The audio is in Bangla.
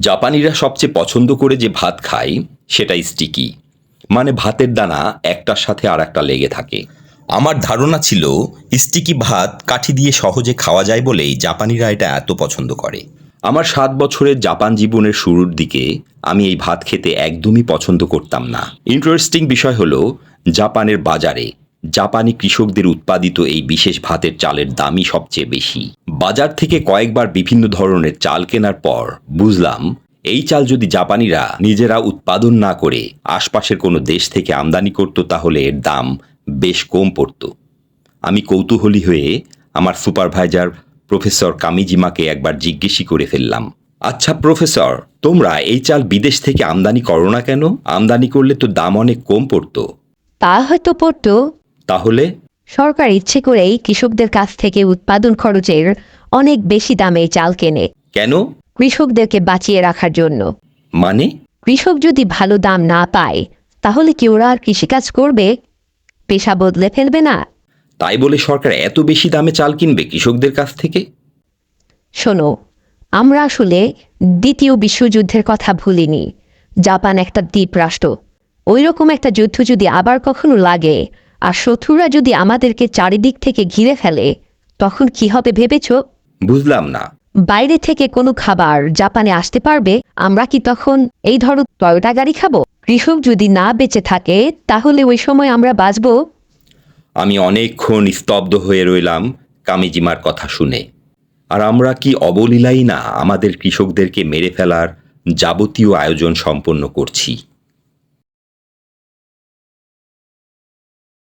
জাপানিরা সবচেয়ে পছন্দ করে যে ভাত খায় সেটা স্টিকি মানে ভাতের দানা একটার সাথে আর একটা লেগে থাকে। আমার ধারণা ছিল স্টিকি ভাত কাঠি দিয়ে সহজে খাওয়া যায় বলেই জাপানিরা এটা এত পছন্দ করে। আমার সাত বছরের জাপান জীবনের শুরুর দিকে আমি এই ভাত খেতে একদমই পছন্দ করতাম না। ইন্টারেস্টিং বিষয় হলো, জাপানের বাজারে জাপানি কৃষকদের উৎপাদিত এই বিশেষ ভাতের চালের দামই সবচেয়ে বেশি। বাজার থেকে কয়েকবার বিভিন্ন ধরনের চাল কেনার পর বুঝলাম এই চাল যদি জাপানিরা নিজেরা উৎপাদন না করে আশপাশের কোনো দেশ থেকে আমদানি করত তাহলে এর দাম বেশ কম পড়তো। আমি কৌতূহলী হয়ে আমার সুপারভাইজার প্রফেসর কামিজিমাকে একবার জিজ্ঞেসই করে ফেললাম আচ্ছা প্রফেসর তোমরা এই চাল বিদেশ থেকে আমদানি করো না কেন? আমদানি করলে তো দাম অনেক কম পড়তো। তা হয়তো পড়তো। তাহলে? সরকার ইচ্ছে করেই কৃষকদের কাছ থেকে উৎপাদন খরচের অনেক বেশি দামে চাল কেনে। কেন? কৃষকদেরকে বাঁচিয়ে রাখার জন্য। মানে? কৃষক যদি ভালো দাম না পায় তাহলে কি ওরা আর কৃষিকাজ করবে? পেশা বদলে ফেলবে না? তাই বলে সরকার এত বেশি দামে চাল কিনবে কৃষকদের কাছ থেকে? শোনো আমরা আসলে দ্বিতীয় বিশ্বযুদ্ধের কথা ভুলিনি। জাপান একটা দ্বীপ রাষ্ট্র। ওই রকম একটা যুদ্ধ যদি আবার কখনো লাগে আর শত্রুরা যদি আমাদেরকে চারিদিক থেকে ঘিরে ফেলে তখন কি হবে ভেবেছ? বুঝলাম না। বাইরে থেকে কোনো খাবার জাপানে আসতে পারবে আমরা কি তখন এই ধরো টয়োটা গাড়ি খাব? কৃষক যদি না বেঁচে থাকে তাহলে ওই সময় আমরা বাঁচবো? আমি অনেকক্ষণ স্তব্ধ হয়ে রইলাম কামিজিমার কথা শুনে। আর আমরা কি অবলীলাই না আমাদের কৃষকদেরকে মেরে ফেলার যাবতীয় আয়োজন সম্পন্ন করছি?